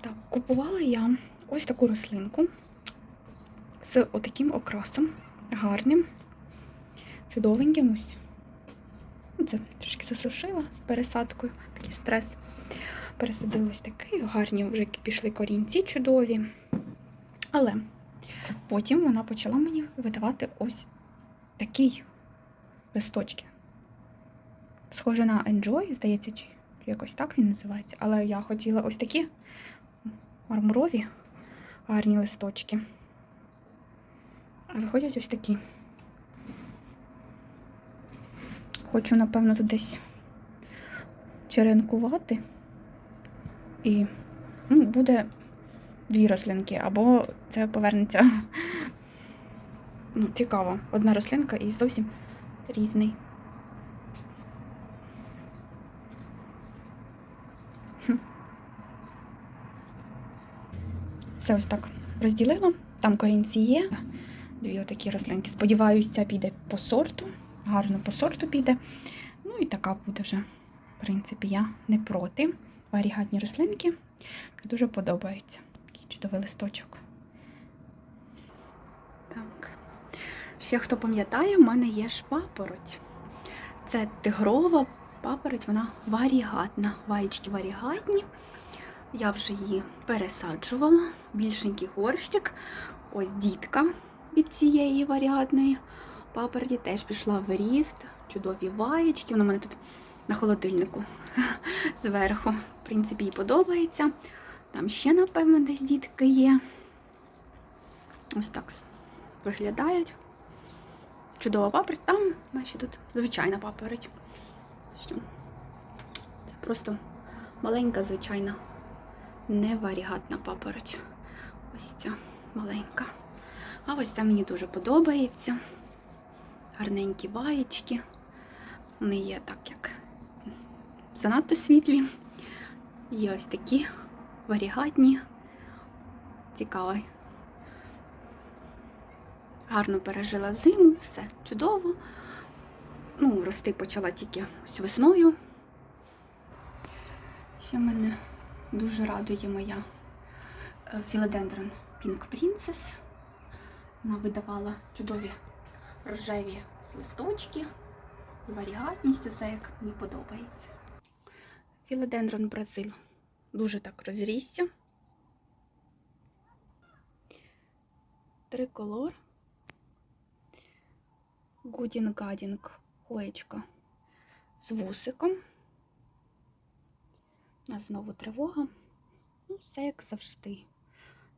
Так, купувала я ось таку рослинку з отаким окрасом, гарним, чудовеньким ось. Ну, Це трішки засушила з пересадкою, такий стрес. Пересадила ось такий, гарні вже пішли корінці чудові. Але потім вона почала мені видавати ось такі листочки. Схоже на Enjoy, здається, чи якось так він називається. Але я хотіла ось такі мармурові гарні листочки. А виходять ось такі. Хочу, напевно, тут десь черенкувати. І ну, буде дві рослинки, або це повернеться. Ну, цікаво. Одна рослинка і зовсім різний. Все ось так розділила. Там корінці є. Дві отакі рослинки. Сподіваюся, піде по сорту. Гарно по сорту піде. Ну і така буде вже. В принципі, я не проти. Варігатні рослинки. Мені дуже подобаються. Такий чудовий листочок. Так. Ще хто пам'ятає, в мене є ж папороть. Це тигрова папороть, вона варігатна. Ваєчки варігатні. Я вже її пересаджувала. Більшенький горщик. Ось дітка від цієї варіатної папороті теж пішла в ріст. Чудові ваєчки. Вона в мене тут на холодильнику зверху. В принципі, їй подобається. Там ще, напевно, десь дітки є. Ось так виглядають. Чудова папороть. Там ще тут звичайна папороть. Що? Це просто маленька, звичайна, неварігатна папороть. Ось ця маленька. А ось це мені дуже подобається. Гарненькі ваєчки. Вони є так, як занадто світлі. Є ось такі варігатні. Цікавий. Гарно пережила зиму, все чудово. Ну, рости почала тільки ось весною. Ще мене дуже радує моя Philodendron Pink Princess. Вона видавала чудові рожеві листочки з варігатністю, все як мені подобається. Philodendron Бразил дуже так розрісся. Триколор. Гудінг-гадінг хоєчка з вусиком. Нас знову тривога. Ну, все як завжди,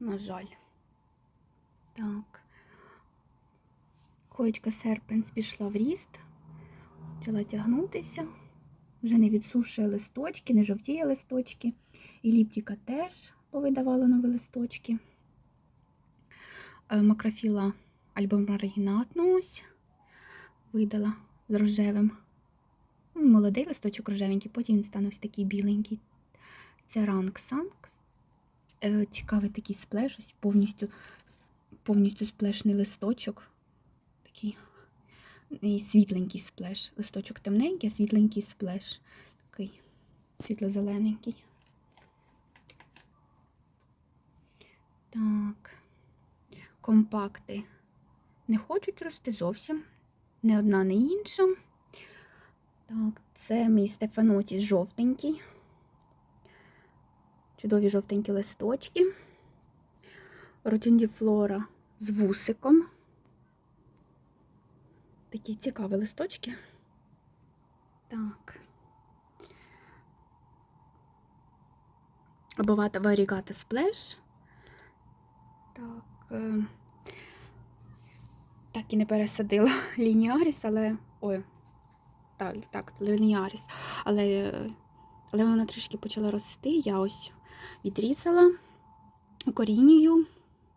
на жаль. Так. Хоєчка серпенс пішла в ріст, почала тягнутися. Вже не відсушує листочки, не жовтіє листочки. І ліптіка теж повидавала нові листочки. Е, Макрофіла альбомаригінатну ось видала з рожевим. Ну, Молодий листочок рожевенький, потім він стане ось такий біленький. Це ранг санк. Цікавий такий сплеш, ось повністю, повністю сплешний листочок. Такий і світленький сплеш. Листочок темненький, а світленький сплеш. Такий світло-зелененький. Так. Компакти не хочуть рости зовсім. Не одна, не інша. Так, це мій Стефанотіс жовтенький. Чудові жовтенькі листочки. Ротіндіфлора з вусиком. Такі цікаві листочки. Так. Обовата варігата сплеш. Так. е, Так і не пересадила лініаріс, але. Ой, так, так, лініаріс. Але, але вона трішки почала рости. Я ось відрізала корінію,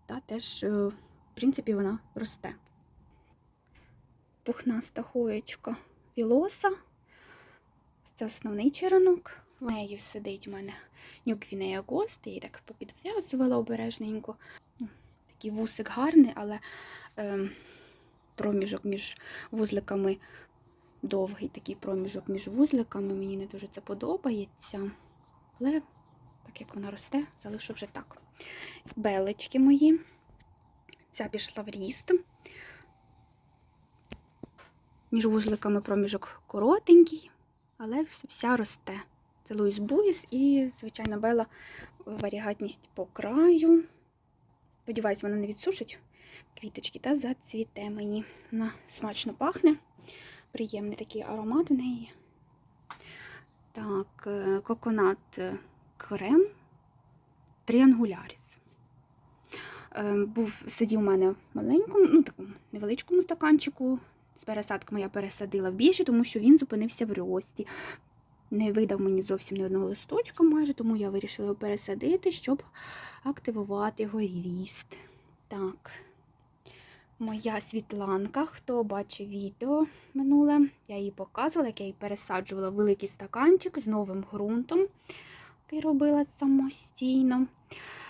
та теж, е, в принципі, вона росте. Пухнаста хоєчка вілоса. Це основний черенок. В неї сидить у мене нюквінея гост, її так попідв'язувала обережненько. Ну, Такий вусик гарний, але е, проміжок між вузликами довгий такий проміжок між вузликами. Мені не дуже це подобається. Але так як вона росте, залишу вже так. Белочки мої. Ця пішла в ріст. Між вузликами проміжок коротенький, але вся росте. Це Луїс Буїс і, звичайно, Бела варігатність по краю. Сподіваюсь, вона не відсушить квіточки та зацвіте мені. Вона смачно пахне. Приємний такий аромат в неї. Так, е, коконат е, крем тріангуляріс. Е, Був сидів у мене в маленькому, ну такому невеличкому стаканчику. З пересадками я пересадила в більше, тому що він зупинився в рості. Не видав мені зовсім ні одного листочка майже, тому я вирішила його пересадити, щоб активувати його ріст. Так, моя світланка, хто бачив відео минуле, я її показувала, як я її пересаджувала в великий стаканчик з новим ґрунтом, який робила самостійно.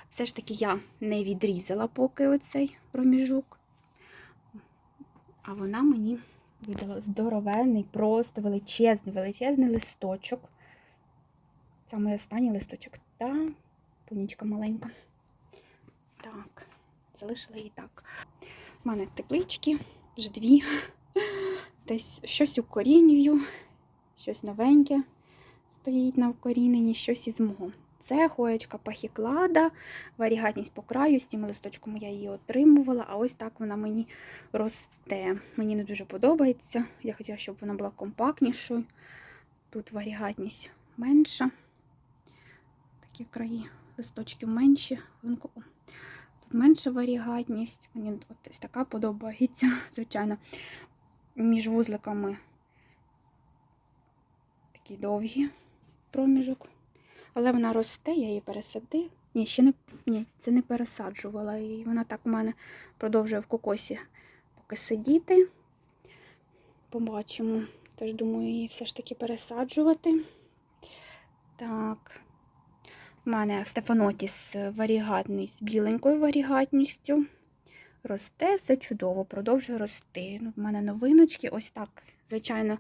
Все ж таки я не відрізала поки оцей проміжок. А вона мені видала здоровенний, просто величезний, величезний листочок. Саме останній листочок. Та пунічка маленька. Так, залишила її так. У мене теплички, вже дві. Десь щось укорінюю, щось новеньке стоїть на вкоріненні, щось із мого. Це хоєчка пахіклада, варігатність по краю, з тим листочком я її отримувала, а ось так вона мені росте. Мені не дуже подобається. Я хотіла, щоб вона була компактнішою. Тут варігатність менша. Такі краї листочків менші. Тут менша варігатність. Мені ось така подобається, звичайно. Між вузликами такий довгий проміжок. Але вона росте, я її пересадив. Ні, ще не ні, це не пересаджувала. І вона так у мене продовжує в кокосі поки сидіти. Побачимо. Тож думаю, її все ж таки пересаджувати. Так. У мене Стефанотіс варігатний з біленькою варігатністю. Росте, все чудово, продовжує рости. Ну, в мене новиночки, ось так, звичайно,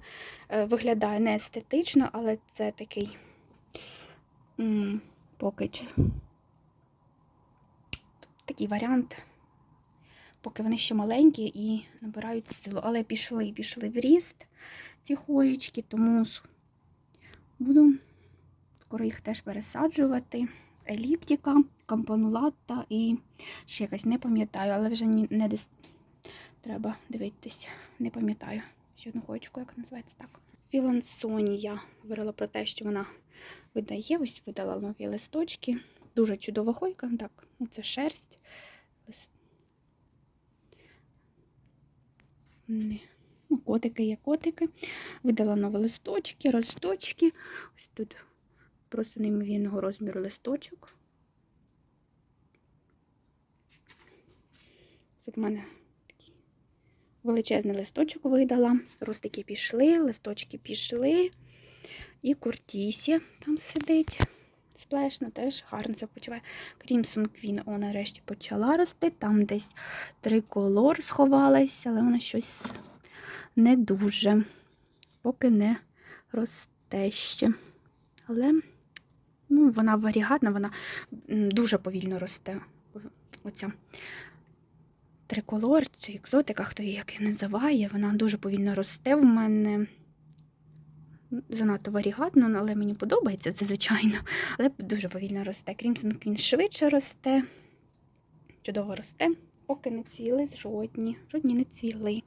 е, виглядає не естетично, але це такий м, поки ч- такий варіант, поки вони ще маленькі і набирають силу. Але пішли, пішли в ріст ці хоєчки, тому буду скоро їх теж пересаджувати. Еліптика, кампанулата і ще якась не пам'ятаю, але вже не десь треба дивитися. Не пам'ятаю ще одну хоєчку, як називається так. Філансонія говорила про те, що вона видає, ось видала нові листочки. Дуже чудова хойка. Так, ну це шерсть. Лис- Не. Ну, котики є котики. Видала нові листочки, росточки. Ось тут просто неймовірного розміру листочок. Тут в мене величезний листочок видала. Ростики пішли, листочки пішли. І Куртісі там сидить. Сплешна теж гарно себе почуває. Крімсон Квін, о, нарешті почала рости. Там десь триколор сховалась, але вона щось не дуже, поки не росте ще. Але ну, вона варігатна, вона дуже повільно росте. Оця триколор чи екзотика, хто її як називає, вона дуже повільно росте в мене. Занадто варігатно, але мені подобається це, звичайно. Але дуже повільно росте. Крімсон він швидше росте, чудово росте, поки не цвіли жодні, жодні не цвіли.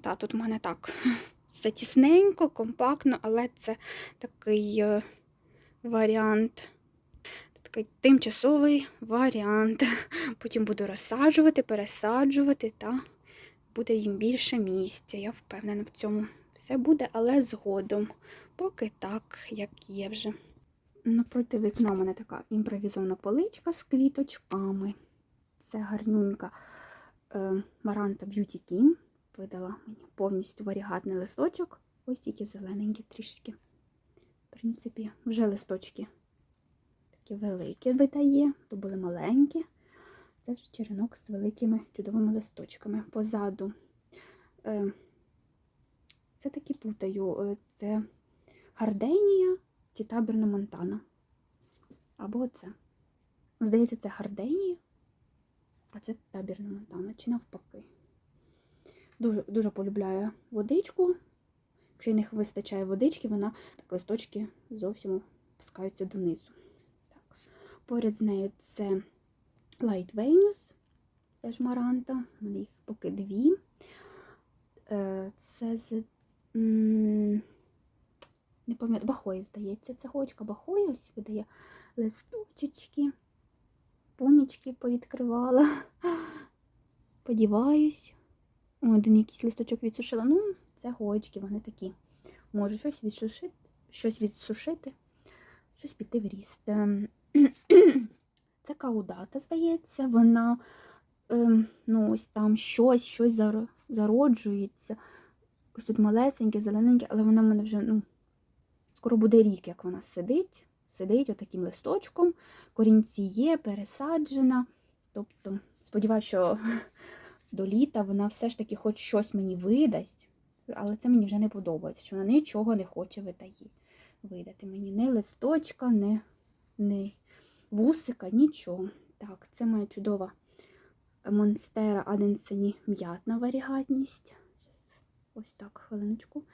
Та, тут в мене так все тісненько, компактно, але це такий е, варіант. Такий тимчасовий варіант. Потім буду розсаджувати, пересаджувати, та буде їм більше місця. Я впевнена в цьому. Все буде, але згодом. Поки так, як є вже. Напроти вікна у мене така імпровізована поличка з квіточками. Це гарнюнька е, Маранта Beauty Kim. Видала мені повністю варігатний листочок. Ось тільки зелененькі трішки. В принципі, вже листочки такі великі видає, то були маленькі. Це вже черенок з великими чудовими листочками. Позаду. Е, це таки путаю. Е, Це гарденія чи табірна Монтана. Або це. Здається, це гарденія, а це табірна монтана, чи навпаки. Дуже, дуже полюбляю водичку. Якщо їй не вистачає водички, вона так листочки зовсім опускаються донизу. Поряд з нею це Light Venus, теж Маранта. У мене їх поки дві. Е, Це з не пам'ятаю, бахої, здається, це гочка бахої, ось видає листочечки, понічки повідкривала. Сподіваюсь. Один якийсь листочок відсушила. Ну, це гочки, вони такі. Можуть щось відсушити, щось відсушити, щось піти в ріст. Це каудата, здається, вона ем, ну, ось там щось, щось зароджується. Ось тут малесеньке, зелененьке, але вона в мене вже, ну, скоро буде рік, як вона сидить. Сидить отаким листочком, корінці є, пересаджена. Тобто, сподіваюся, що до літа вона все ж таки хоч щось мені видасть, але це мені вже не подобається, що вона нічого не хоче видати мені. Не листочка, не, не вусика, нічого. Так, це моя чудова монстера Аденсені м'ятна варігатність. Ось так, хвилиночку.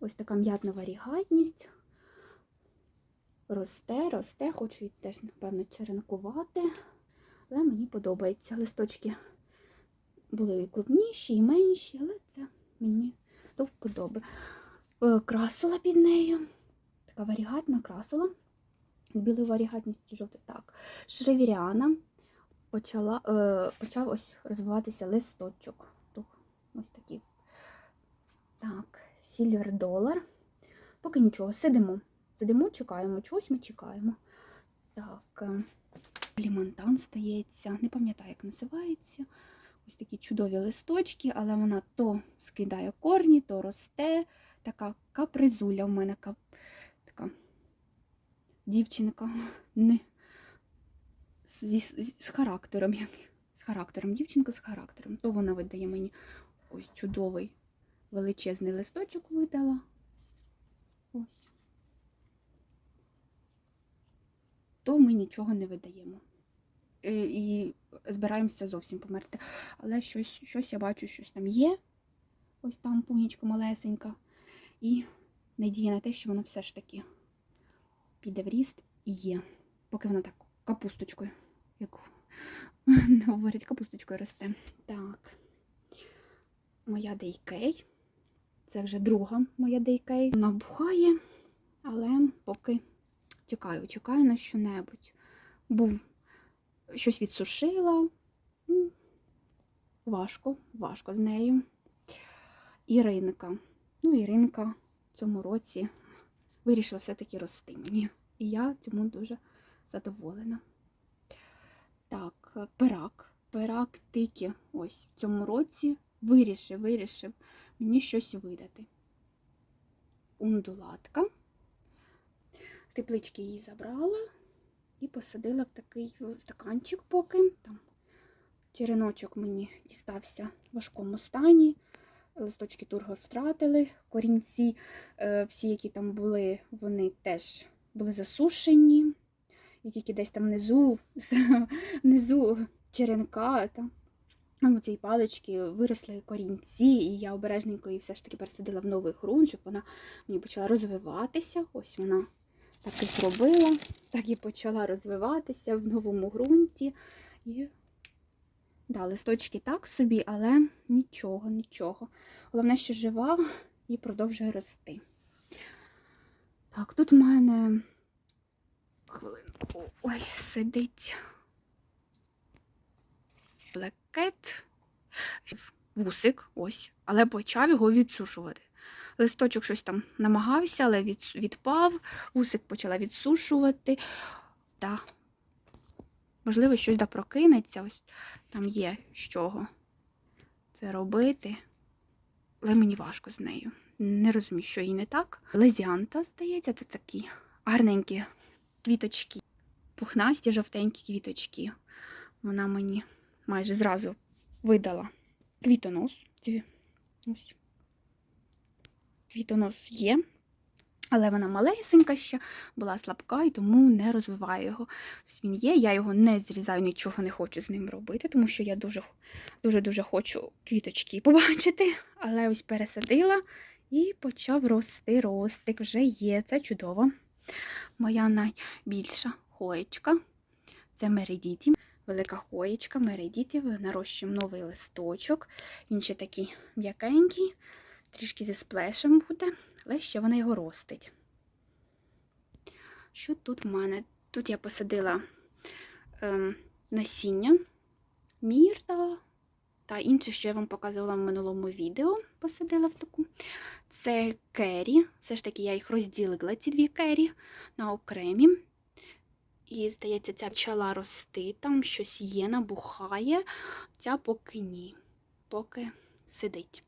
Ось така м'ятна варігатність. Росте, росте, хочу її теж, напевно, черенкувати. Але мені подобається. Листочки були і крупніші, і менші, але це мені до вподоби. Е, Красула під нею. Така варігатна красула. З білою варігатністю жовтою. Так. Шревіряна почала, е, почав ось розвиватися листочок. Ось такий. Так, Сільвер долар. Поки нічого, сидимо. Сидимо, чекаємо, чогось ми чекаємо. Так, е, лімонтан стається, не пам'ятаю, як називається. Ось такі чудові листочки, але вона то скидає корні, то росте. Така капризуля в мене кап... дівчинка не... зі, з, з характером. З характером. Дівчинка з характером. То вона видає мені ось чудовий величезний листочок видала. Ось. То ми нічого не видаємо. Е, І збираємося зовсім померти. Але щось, щось я бачу, щось там є. Ось там пунічка малесенька. І надія на те, що воно все ж таки піде в ріст і є. Поки вона так капусточкою, як говорять, капусточкою росте. Так. Моя дейкей. Це вже друга моя дейкей. Вона бухає, але поки чекаю, чекаю на що-небудь. Був щось відсушила. Важко, важко з нею. Іринка. Ну, Іринка в цьому році вирішила все-таки рости мені. І я цьому дуже задоволена. Так, пирак. Пирак тільки ось в цьому році вирішив, вирішив мені щось видати. Ундулатка. Теплички її забрала і посадила в такий стаканчик поки. Там череночок мені дістався в важкому стані. Листочки турго втратили. Корінці, е, всі, які там були, вони теж були засушені. І тільки десь там внизу, внизу черенка, там, у цієї палички виросли корінці, і я обережненько її все ж таки пересадила в новий ґрунт, щоб вона мені почала розвиватися. Ось вона так і зробила, так і почала розвиватися в новому ґрунті. І да, листочки так собі, але нічого, нічого. Головне, що жива і продовжує рости. Так, тут в мене хвилинку. Ой, сидить блекет, вусик, ось, але почав його відсушувати. Листочок щось там намагався, але від, відпав, вусик почала відсушувати. Та, можливо, щось да прокинеться. Ось там є з чого це робити. Але мені важко з нею. Не розумію, що їй не так. Лезіанта, здається, це такі гарненькі квіточки. Пухнасті, жовтенькі квіточки. Вона мені майже зразу видала квітонос. Ось. Квітонос є. Але вона малесенька ще, була слабка і тому не розвиваю його. Ось він є, я його не зрізаю, нічого не хочу з ним робити, тому що я дуже дуже дуже хочу квіточки побачити. Але ось пересадила і почав рости ростик. Вже є. Це чудово. Моя найбільша хоєчка це Мередіті. Велика хоєчка Мередіті. Нарощуємо новий листочок. Він ще такий м'якенький, трішки зі сплешем буде, але ще вона його ростить. Що тут в мене? Тут я посадила ем, насіння, мірта та інше, що я вам показувала в минулому відео, посадила в таку. Це кері. Все ж таки я їх розділила, ці дві кері, на окремі. І, здається, ця почала рости, там щось є, набухає, ця поки ні, поки сидить.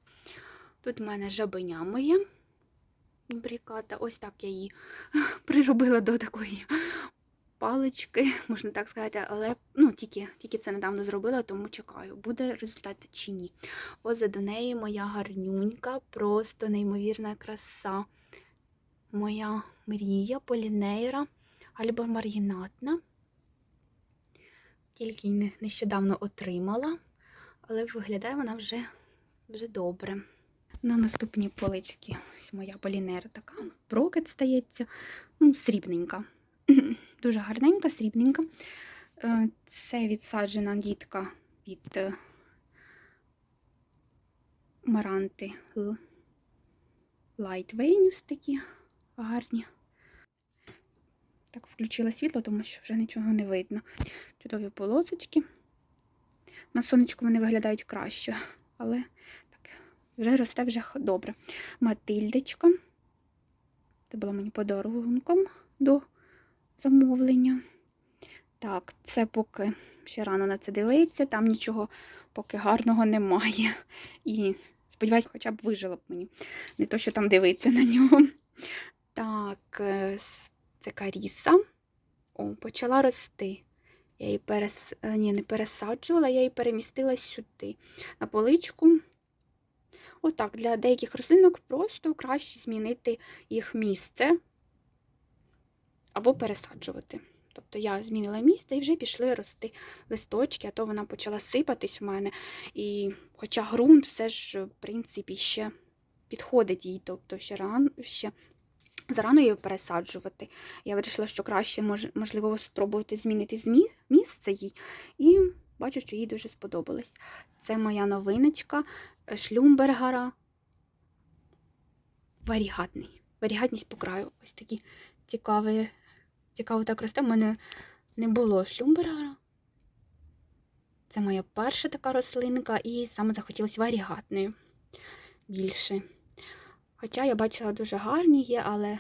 Тут в мене жабеня моє бріката. Ось так я її приробила до такої палички, можна так сказати, але ну, тільки, тільки це недавно зробила, тому чекаю, буде результат чи ні. Ось до неї моя гарнюнька, просто неймовірна краса. Моя мрія, полінейра, альба маргінатна. Тільки нещодавно отримала, але виглядає вона вже, вже добре. На наступній поличці ось моя полінера така. Брокет стається, ну, срібненька. Дуже гарненька, срібненька. Е, Це відсаджена дітка від е, Маранти Light Venus такі гарні. Так, включила світло, тому що вже нічого не видно. Чудові полосочки. На сонечку вони виглядають краще, але вже росте вже добре. Матильдочка. Це було мені подарунком до замовлення. Так, це поки ще рано на це дивиться, там нічого поки гарного немає. І сподіваюся, хоча б вижило б мені. Не то, що там дивиться на нього. Так, е, це Каріса. О, почала рости. Я її перес... е, Ні, не пересаджувала, я її перемістила сюди, на поличку. Отак, для деяких рослинок просто краще змінити їх місце або пересаджувати. Тобто я змінила місце і вже пішли рости листочки, а то вона почала сипатись у мене. І хоча ґрунт все ж, в принципі, ще підходить їй, тобто ще рано, ще зарано її пересаджувати. Я вирішила, що краще можливо спробувати змінити змі, місце їй. І бачу, що їй дуже сподобалось. Це моя новиночка шлюмбергара. Варігатний. Варігатність по краю. Ось такі цікаві цікаво так росте. У мене не було шлюмбергара. Це моя перша така рослинка, і саме захотілося варігатною більше. Хоча я бачила дуже гарні є, але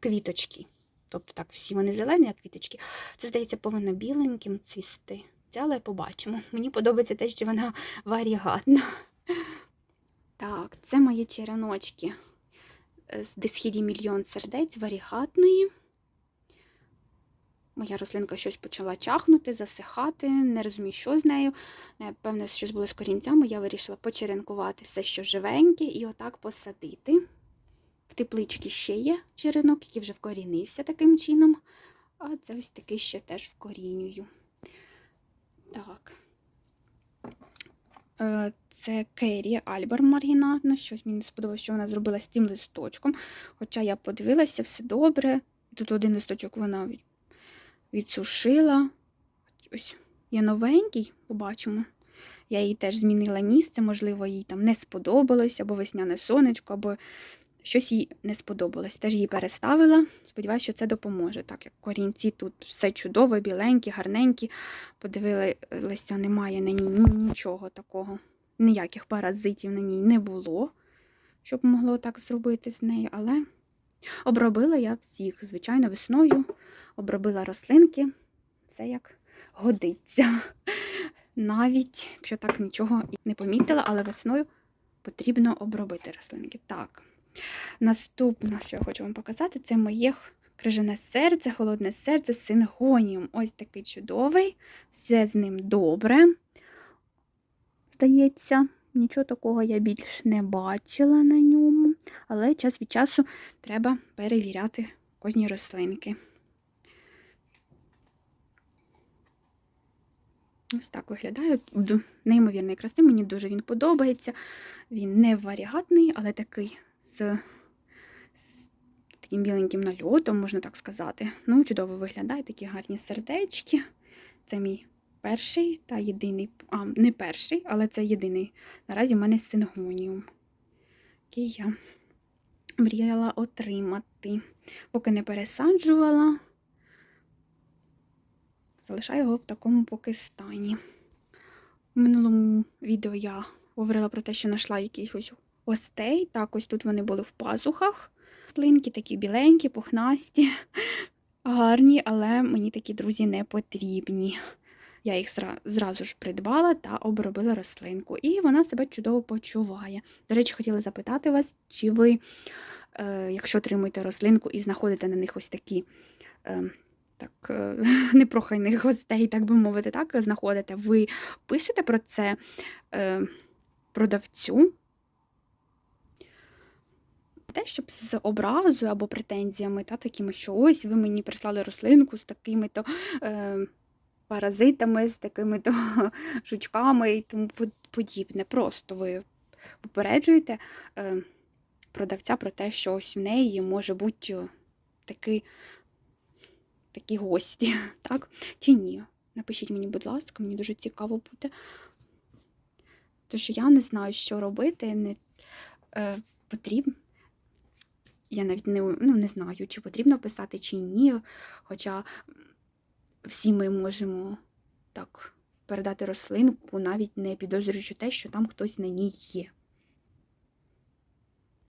квіточки. Тобто так, всі вони зелені, а квіточки. Це, здається, повинно біленьким цвісти. Це але побачимо. Мені подобається те, що вона варігатна. Так, це мої череночки з дисхіді мільйон сердець варігатної. Моя рослинка щось почала чахнути, засихати, не розумію, що з нею. Напевно, щось було з корінцями. Я вирішила почеренкувати все, що живеньке, і отак посадити. В тепличці ще є черенок, який вже вкорінився таким чином. А це ось такий ще теж вкорінюю. Так. Е, Це Керрі Альбер маргінатна. Щось мені не сподобалося, що вона зробила з цим листочком. Хоча я подивилася, все добре. Тут один листочок вона відсушила. Ось є новенький, побачимо. Я їй теж змінила місце, можливо, їй там не сподобалось, або весняне сонечко, або щось їй не сподобалось. Теж її переставила. Сподіваюся, що це допоможе. Так як корінці тут все чудово, біленькі, гарненькі. Подивилися, немає на ній нічого такого, ніяких паразитів на ній не було, щоб могло так зробити з нею, але обробила я всіх, звичайно, весною обробила рослинки, все як годиться. Навіть, якщо так нічого і не помітила, але весною потрібно обробити рослинки. Так, наступне, що я хочу вам показати, це моє крижане серце, холодне серце з сингонієм. Ось такий чудовий, все з ним добре. Здається, нічого такого я більш не бачила на ньому. але час від часу треба перевіряти кожні рослинки. Ось так виглядає. Неймовірний краси, мені дуже він подобається. Він не варігатний, але такий з, з таким біленьким нальотом, можна так сказати. Ну, чудово виглядає, такі гарні сердечки. Це мій перший та єдиний, а, не перший, але це єдиний. Наразі в мене сингоніум, який я мріяла отримати. Поки не пересаджувала, залишаю його в такому поки стані. У минулому відео я говорила про те, що знайшла якихось гостей. Так, ось тут вони були в пазухах. Слинки такі біленькі, пухнасті, гарні, але мені такі друзі не потрібні. Я їх зразу ж придбала та обробила рослинку. І вона себе чудово почуває. До речі, хотіла запитати вас, чи ви, е, якщо отримуєте рослинку і знаходите на них ось такі е, так, е, непроханих гостей, так би мовити, так, знаходите, ви пишете про це продавцю? Те, щоб з образою або претензіями, та, такими, що ось ви мені прислали рослинку з такими-то е, паразитами, з такими-то жучками і тому под- подібне. Просто ви попереджуєте е, продавця про те, що ось в неї може бути е, такий, такі гості, так? Чи ні? Напишіть мені, будь ласка, мені дуже цікаво буде. Тому що я не знаю, що робити, не е, потрібно. Я навіть не, ну, не знаю, чи потрібно писати, чи ні. Хоча всі ми можемо так передати рослинку, навіть не підозрюючи те, що там хтось на ній є.